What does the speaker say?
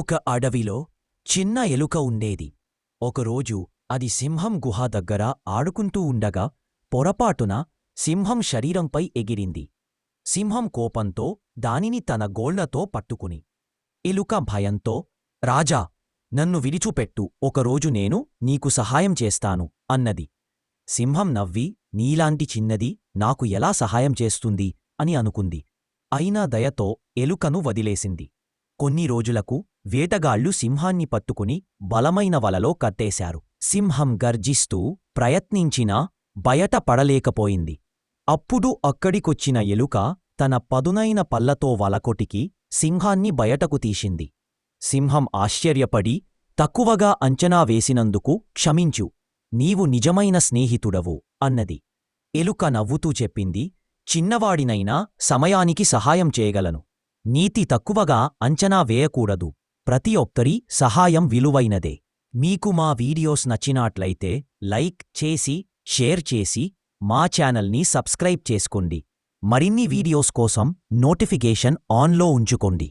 ఒక అడవిలో చిన్న ఎలుక ఉండేది. ఒకరోజు అది సింహం గుహ దగ్గర ఆడుకుంటూ ఉండగా పొరపాటున సింహం శరీరంపై ఎగిరింది. సింహం కోపంతో దానిని తన గోళ్ళతో పట్టుకుని ఎలుక భయంతో రాజా నన్ను విడిచుపెట్టు ఒకరోజు నేను నీకు సహాయం చేస్తాను అన్నది. సింహం నవ్వి నీలాంటి చిన్నది నాకు ఎలా సహాయం చేస్తుంది? అని అనుకుంది. అయినా దయతో ఎలుకను వదిలేసింది. కొన్ని రోజులకు వేటగాళ్ళు సింహాన్ని పట్టుకుని బలమైన వలలో కట్టేశారు సింహం గర్జిస్తూ ప్రయత్నించినా బయట పడలేకపోయింది. అప్పుడు అక్కడికొచ్చిన ఎలుక తన పదునైన పల్లతో వలకొటికి సింహాన్ని బయటకు తీసింది. సింహం ఆశ్చర్యపడి తక్కువగా అంచనా వేసినందుకు క్షమించు. నీవు నిజమైన స్నేహితుడవు అన్నది. ఎలుక నవ్వుతూ చెప్పింది చిన్నవాడినైనా సమయానికి సహాయం చేయగలను. నీతి తక్కువగా అంచనా వేయకూడదు. ప్రతి ఒక్కరి సహాయం విలువైనదే. మీకు మా వీడియోస్ నచ్చినట్లయితే లైక్ చేసి షేర్ చేసి మా ఛానల్ని సబ్స్క్రైబ్ చేసుకోండి. మరిన్ని వీడియోస్ కోసం నోటిఫికేషన్ ఆన్లో ఉంచుకోండి.